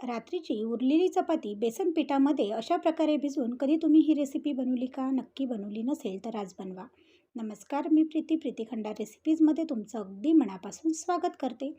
रात्रीची उरलेली चपाती बेसन पिठामध्ये अशा प्रकारे भिजवून कधी तुम्ही ही रेसिपी बनवली का? नक्की बनवली नसेल तर आज बनवा. नमस्कार मी प्रीती प्रीतीखंडा रेसिपीजमध्ये तुमचं अगदी मनापासून स्वागत करते.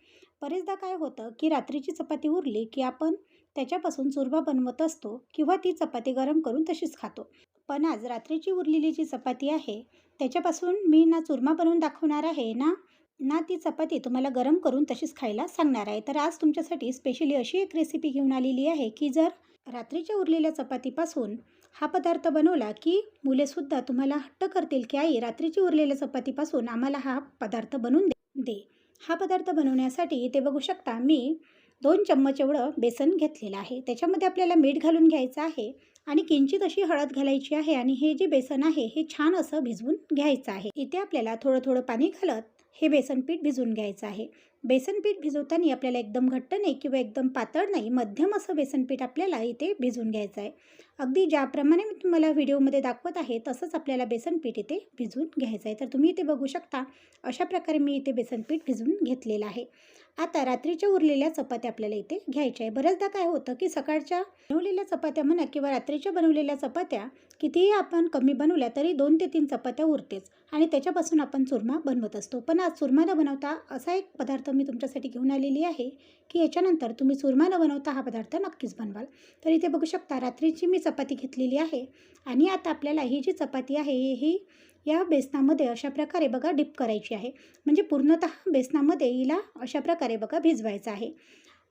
बरेचदा काय होतं की रात्रीची चपाती उरली की आपण त्याच्यापासून चुरमा बनवत असतो किंवा ती चपाती गरम करून तशीच खातो. पण आज रात्रीची उरलेली जी चपाती आहे त्याच्यापासून मी ना चुरमा बनवून दाखवणार आहे ना? ना ती चपाती तुम्हाला गरम करून तशीच खायला सांगणार आहे. तर आज तुमच्यासाठी स्पेशली अशी एक रेसिपी घेऊन आलेली आहे की जर रात्रीच्या उरलेल्या चपातीपासून हा पदार्थ बनवला की मुलेसुद्धा तुम्हाला हट्ट करतील की आई रात्रीची उरलेल्या चपातीपासून आम्हाला हा पदार्थ बनवून दे दे. हा पदार्थ बनवण्यासाठी इथे बघू शकता मी दोन चम्मच एवढं बेसन घेतलेलं आहे. त्याच्यामध्ये आपल्याला मीठ घालून घ्यायचं आहे आणि किंचित अशी हळद घालायची आहे आणि हे जे बेसन आहे हे छान असं भिजवून घ्यायचं आहे. इथे आपल्याला थोडं थोडं पाणी घालत हे बेसनपीठ भिजवून घ्यायचं आहे. बेसनपीठ भिजवताना आपल्याला एकदम घट्ट नाही किंवा एकदम पातळ नाही मध्यम असं बेसनपीठ आपल्याला इथे भिजवून घ्यायचं आहे. अगदी ज्याप्रमाणे मी तुम्हाला व्हिडिओमध्ये दाखवत आहे तसंच आपल्याला बेसनपीठ इथे भिजवून घ्यायचं आहे. तर तुम्ही इथे बघू शकता अशा प्रकारे मी इथे बेसनपीठ भिजवून घेतलेलं आहे. आता रात्रीच्या उरलेल्या चपात्या आपल्याला इथे घ्यायच्या आहे. बऱ्याचदा काय होतं की सकाळच्या बनवलेल्या चपात्या म्हणा किंवा रात्रीच्या बनवलेल्या चपात्या कितीही आपण कमी बनवल्या तरी दोन ते तीन चपात्या उरतेच आणि त्याच्यापासून आपण चुरमा बनवत असतो. पण आज चुरमा न बनवता असा एक पदार्थ मी तुमच्यासाठी घेऊन आलेली आहे की याच्यानंतर तुम्ही चुरमा न बनवता हा पदार्थ नक्कीच बनवाल. तर इथे बघू शकता रात्रीची मी चपाती घेतलेली आहे आणि आता आपल्याला ही जी चपाती आहे ही या बेसनामध्ये अशा प्रकारे बघा डिप करायची आहे. म्हणजे पूर्णतः बेसनामध्ये हिला अशा प्रकारे बघा भिजवायचं आहे.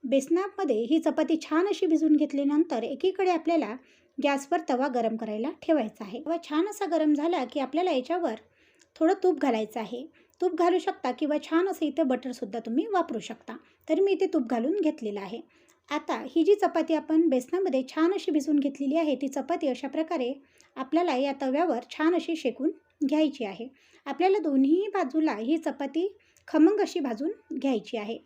बेसनामध्ये ही चपाती छान अशी भिजवून घेतल्यानंतर एकीकडे आपल्याला गॅसवर तवा गरम करायला ठेवायचा आहे. तवा छान असा गरम झाला की आपल्याला याच्यावर थोडं तूप घालायचं आहे. तूप घालू शकता किंवा छान असं इथे बटरसुद्धा तुम्ही वापरू शकता. तर मी इथे तूप घालून घेतलेलं आहे. आता ही जी चपाती आपण बेसनामध्ये छान अशी भिजवून घेतलेली आहे ती चपाती अशा प्रकारे आपल्याला या तव्यावर छान अशी शेकून घ्यायची आहे. आपल्याला दोन्ही बाजूला ही चपाती खमंग अशी भाजून घ्यायची आहे.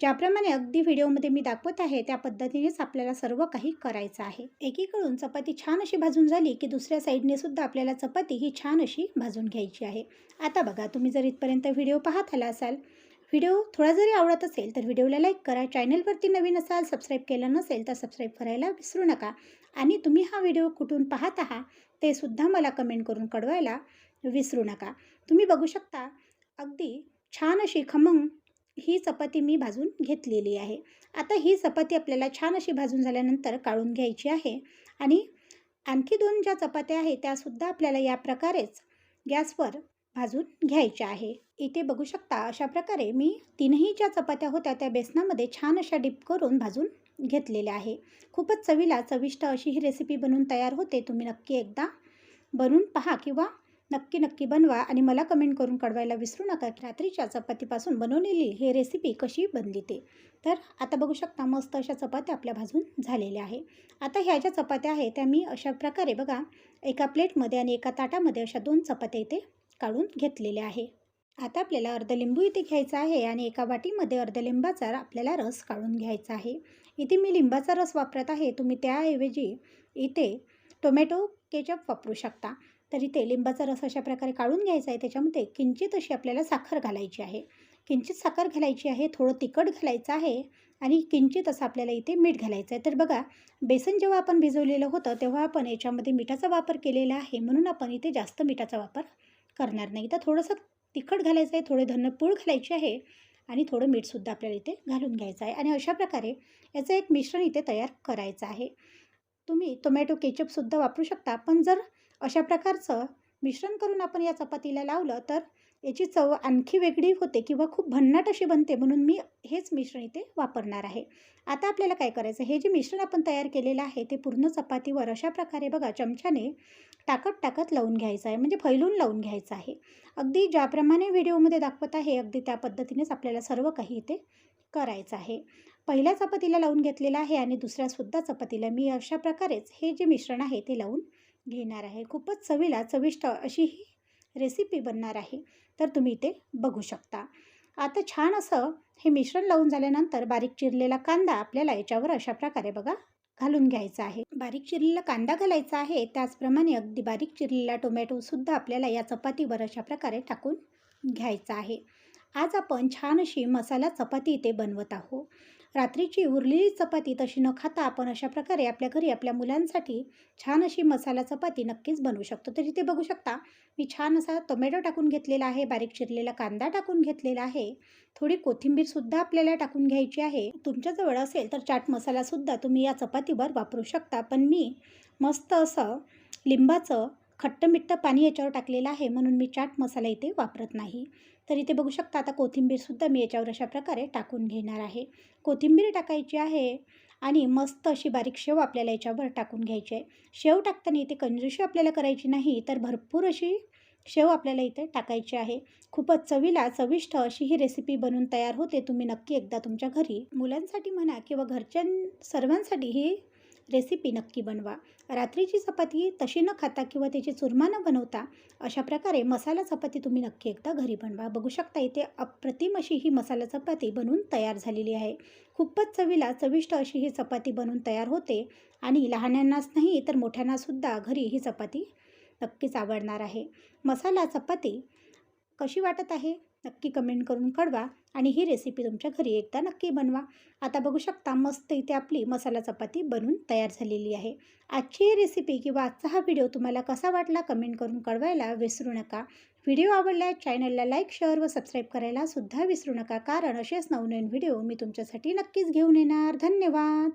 ज्याप्रमाणे अगदी व्हिडिओमध्ये मी दाखवत आहे त्या पद्धतीनेच आपल्याला सर्व काही करायचं आहे. एकीकडून चपाती छान अशी भाजून झाली की दुसऱ्या साईडने सुद्धा आपल्याला चपाती ही छान अशी भाजून घ्यायची आहे. आता बघा तुम्ही जर इथपर्यंत व्हिडिओ पाहत आला असाल व्हिडिओ थोडा जरी आवडत असेल तर व्हिडिओला लाईक करा. चॅनलवरती नवीन असाल सबस्क्राईब केलं नसेल तर सबस्क्राईब करायला विसरू नका. आणि तुम्ही हा व्हिडिओ कुठून पाहत आहात ते सुद्धा मला कमेंट करून कळवायला. विसरू नका. तुम्ही बघू शकता अगदी छान अशी खमंग ही चपाती मी भाजून घेतलेली आहे. आता ही चपाती आपल्याला छान अशी भाजून झाल्यानंतर काढून घ्यायची आहे आणि आणखी दोन ज्या चपात्या आहेत त्यासुद्धा आपल्याला या प्रकारेच गॅसवर भाजून घ्यायच्या आहे. इथे बघू शकता अशा प्रकारे मी तीनही ज्या चपात्या होत्या त्या बेसनामध्ये छान अशा डिप करून भाजून घेतलेल्या आहे. खूपच चवीला चविष्ट अशी ही रेसिपी बनवून तयार होते. तुम्ही नक्की एकदा बनवून पहा किंवा नक्की नक्की बनवा आणि मला कमेंट करून कळवायला विसरू नका की रात्रीच्या चपातीपासून बनवलेली हे रेसिपी कशी बनली ते. तर आता बघू शकता मस्त अशा चपात्या आपल्या भाजून झालेल्या आहे. आता ह्या ज्या चपात्या आहेत त्या मी अशा प्रकारे बघा एका प्लेटमध्ये आणि एका ताटामध्ये अशा दोन चपात्या इथे काढून घेतलेल्या आहे. आता आपल्याला अर्ध लिंबू इथे घ्यायचा आहे आणि एका वाटीमध्ये अर्ध लिंबाचा आपल्याला रस काढून घ्यायचा आहे. इथे मी लिंबाचा रस वापरत आहे तुम्ही त्याऐवजी इथे टोमॅटो केचप वापरू शकता. तर इथे लिंबाचा रस अशा प्रकारे काढून घ्यायचा आहे. त्याच्यामध्ये किंचित अशी आपल्याला साखर घालायची आहे. किंचित साखर घालायची आहे थोडं तिखट घालायचं आहे आणि किंचित असं आपल्याला इथे मीठ घालायचं आहे. तर बघा बेसन जेव्हा आपण भिजवलेलं होतं तेव्हा आपण याच्यामध्ये मिठाचा वापर केलेला आहे. म्हणून आपण इथे जास्त मिठाचा वापर करणार नाही. तर थोडंसं तिखट घालायचं आहे थोडे धन्नपूळ घालायचे आहे आणि थोडं मीठसुद्धा आपल्याला इथे घालून घ्यायचं आहे. आणि अशा प्रकारे याचं एक मिश्रण इथे तयार करायचं आहे. तुम्ही टोमॅटो केचपसुद्धा वापरू शकता. पण जर अशा प्रकारचं मिश्रण करून आपण या चपातीला लावलं तर याची चव आणखी वेगळी होते किंवा खूप भन्नाट अशी बनते म्हणून मी हेच मिश्रण इथे वापरणार आहे. आता आपल्याला काय करायचं? हे जे मिश्रण आपण तयार केलेलं आहे ते पूर्ण चपातीवर अशा प्रकारे बघा चमच्याने टाकत टाकत लावून घ्यायचं आहे. म्हणजे फैलून लावून घ्यायचं आहे. अगदी ज्याप्रमाणे व्हिडिओमध्ये दाखवत आहे अगदी त्या पद्धतीनेच आपल्याला सर्व काही इथे करायचं आहे. पहिल्या चपातीला लावून घेतलेलं आहे आणि दुसऱ्यासुद्धा चपातीला. मी अशा प्रकारेच हे जे मिश्रण आहे ते लावून घेणार आहे. खूपच चवीला चविष्ट अशी ही रेसिपी बनणार आहे. तर तुम्ही ते बघू शकता. आता छान असं हे मिश्रण लावून झाल्यानंतर बारीक चिरलेला कांदा आपल्याला याच्यावर अशा प्रकारे बघा घालून घ्यायचा आहे. बारीक चिरलेला कांदा घालायचा आहे. त्याचप्रमाणे अगदी बारीक चिरलेला टोमॅटोसुद्धा आपल्याला या चपातीवर अशा प्रकारे टाकून घ्यायचा आहे. आज आपण छान अशी मसाला चपाती इथे बनवत आहोत. रात्रीची उरलेली चपाती तशी न खाता आपण अशा प्रकारे आपल्या घरी आपल्या मुलांसाठी छान अशी मसाला चपाती नक्कीच बनवू शकतो. तर इथे बघू शकता मी छान असा टोमॅटो टाकून घेतलेला आहे बारीक चिरलेला कांदा टाकून घेतलेला आहे थोडी कोथिंबीरसुद्धा आपल्याला टाकून घ्यायची आहे. तुमच्याजवळ असेल तर चाट मसालासुद्धा तुम्ही या चपातीवर वापरू शकता. पण मी मस्त असं लिंबाचं खट्टमिट्ट पाणी याच्यावर टाकलेलं आहे म्हणून मी चाट मसाला इथे वापरत नाही. तर इथे बघू शकता आता कोथिंबीरसुद्धा मी याच्यावर अशा प्रकारे टाकून घेणार आहे. कोथिंबीर टाकायची आहे आणि मस्त अशी बारीक शेव आपल्याला याच्यावर टाकून घ्यायची आहे. शेव टाकताना इथे कंजूशी आपल्याला करायची नाही तर भरपूर अशी शेव आपल्याला इथे टाकायची आहे. खूपच चवीला चविष्ट अशी ही रेसिपी बनवून तयार होते तुम्ही नक्की एकदा तुमच्या घरी मुलांसाठी म्हणा किंवा घरच्या सर्वांसाठी ही रेसिपी नक्की बनवा. रात्रीची चपाती तशी न खाता किंवा त्याची चुरमा न बनवता अशा प्रकारे मसाला चपाती तुम्ही नक्की एकदा घरी बनवा. बघू शकता इथे अप्रतिम अशी ही मसाला चपाती बनवून तयार झालेली आहे. खूपच चवीला चविष्ट अशी ही चपाती बनवून तयार होते आणि लहानांनाच नाही तर मोठ्यांनासुद्धा घरी ही चपाती नक्कीच आवडणार आहे. मसाला चपाती कशी वाटत आहे? नक्की कमेंट करून कळवा आणि ही रेसिपी तुमच्या घरी एकदा नक्की बनवा. आता बघू शकता मस्त इथे आपली मसाला चपाती बनून तयार झालेली आहे. आजची ही रेसिपी किंवा आजचा हा व्हिडिओ तुम्हाला कसा वाटला कमेंट करून कळवायला विसरू नका. व्हिडिओ आवडल्यास चॅनलला लाईक शेअर व सबस्क्राईब करायला सुद्धा विसरू नका. कारण असेच नवनवीन व्हिडिओ मी तुमच्यासाठी नक्कीच घेऊन येणार. धन्यवाद!